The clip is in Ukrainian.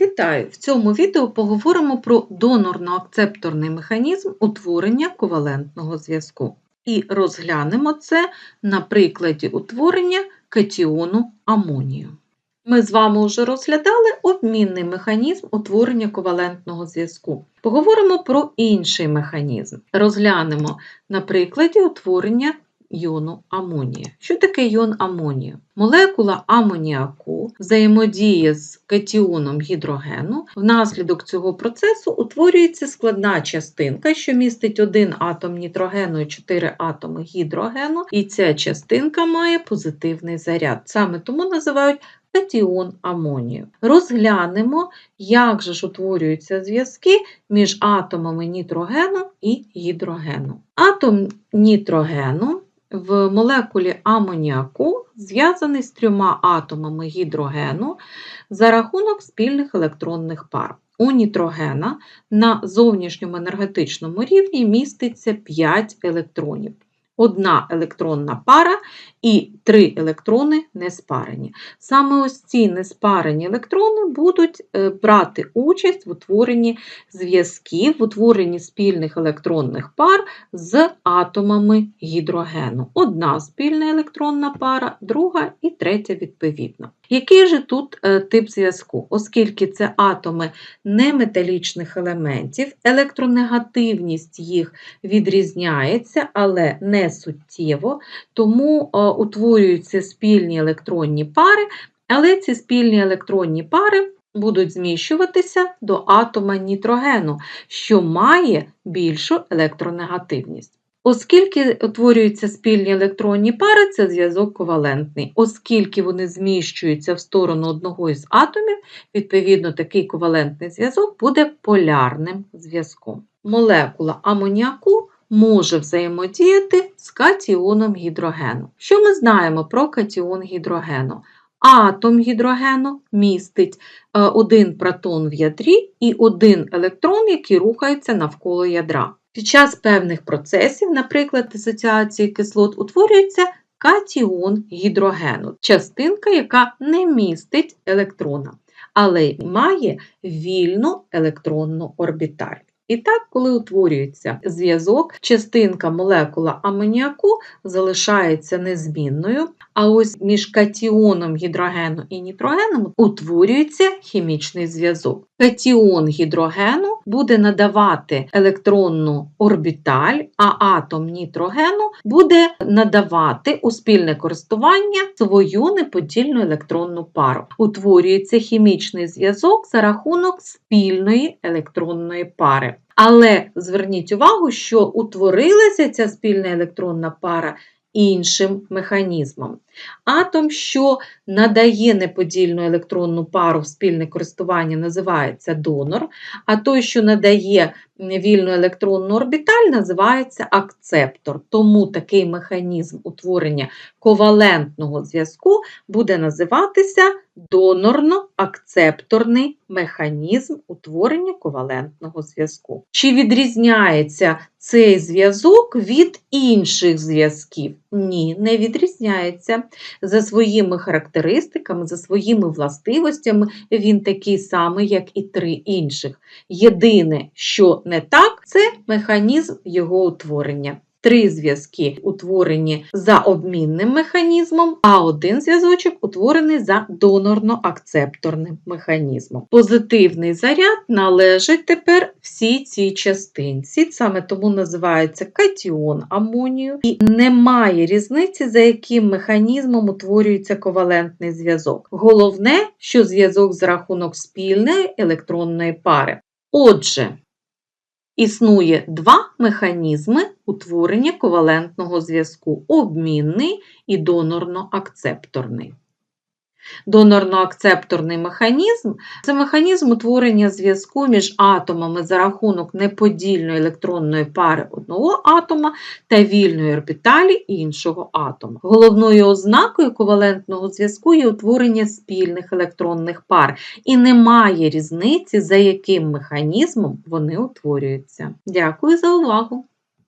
Вітаю! В цьому відео поговоримо про донорно-акцепторний механізм утворення ковалентного зв'язку. І розглянемо це на прикладі утворення катіону амонію. Ми з вами вже розглядали обмінний механізм утворення ковалентного зв'язку. Поговоримо про інший механізм. Розглянемо на прикладі утворення йону амонія. Що таке йон амонію? Молекула амоніаку взаємодіє з катіоном гідрогену. Внаслідок цього процесу утворюється складна частинка, що містить один атом нітрогену і 4 атоми гідрогену, і ця частинка має позитивний заряд. Саме тому називають катіон амонію. Розглянемо, як же ж утворюються зв'язки між атомами нітрогену і гідрогену. Атом нітрогену в молекулі амоніаку зв'язаний з трьома атомами гідрогену за рахунок спільних електронних пар. У нітрогена на зовнішньому енергетичному рівні міститься 5 електронів одна електронна пара і три електрони неспарені. Саме ось ці неспарені електрони будуть е, брати участь в утворенні зв'язків, в утворенні спільних електронних пар з атомами гідрогену. Одна спільна електронна пара, друга і третя відповідно. Який же тут е, тип зв'язку? Оскільки це атоми неметалічних елементів, електронегативність їх відрізняється, але не суттєво, тому е, утворюються спільні електронні пари, але ці спільні електронні пари будуть зміщуватися до атома нітрогену, що має більшу електронегативність. Оскільки утворюються спільні електронні пари, це зв'язок ковалентний. Оскільки вони зміщуються в сторону одного із атомів, відповідно, такий ковалентний зв'язок буде полярним зв'язком. Молекула амоніаку може взаємодіяти з катіоном гідрогену. Що ми знаємо про катіон гідрогену? Атом гідрогену містить е, один протон в ядрі і один електрон, який рухається навколо ядра. Під час певних процесів, наприклад, дисоціації кислот, утворюється катіон гідрогену, частинка, яка не містить електрона, але має вільну електронну орбіталь. І так, коли утворюється зв'язок, частинка молекула амоніаку залишається незмінною, а ось між катіоном гідрогену і нітрогеном утворюється хімічний зв'язок. Катіон гідрогену буде надавати електронну орбіталь, а атом нітрогену буде надавати у спільне користування свою неподільну електронну пару. Утворюється хімічний зв'язок за рахунок спільної електронної пари. Але зверніть увагу, що утворилася ця спільна електронна пара іншим механізмом. Атом, що надає неподільну електронну пару в спільне користування, називається донор, а той, що надає вільну електронну орбіталь, називається акцептор. Тому такий механізм утворення ковалентного зв'язку буде називатися донорно-акцепторний механізм утворення ковалентного зв'язку. Чи відрізняється цей зв'язок від інших зв'язків? Ні, не відрізняється. За своїми характеристиками, за своїми властивостями він такий самий, як і три інших. Єдине, що не так, це механізм його утворення три зв'язки утворені за обмінним механізмом, а один зв'язочок утворений за донорно-акцепторним механізмом. Позитивний заряд належить тепер всій цій частинці, саме тому називається катіон амонію, і немає різниці, за яким механізмом утворюється ковалентний зв'язок. Головне, що зв'язок за рахунок спільної електронної пари. Отже, Існує два механізми утворення ковалентного зв'язку обмінний і донорно-акцепторний. Донорно-акцепторний механізм це механізм утворення зв'язку між атомами за рахунок неподільної електронної пари одного атома та вільної орбіталі іншого атома. Головною ознакою ковалентного зв'язку є утворення спільних електронних пар, і немає різниці, за яким механізмом вони утворюються. Дякую за увагу!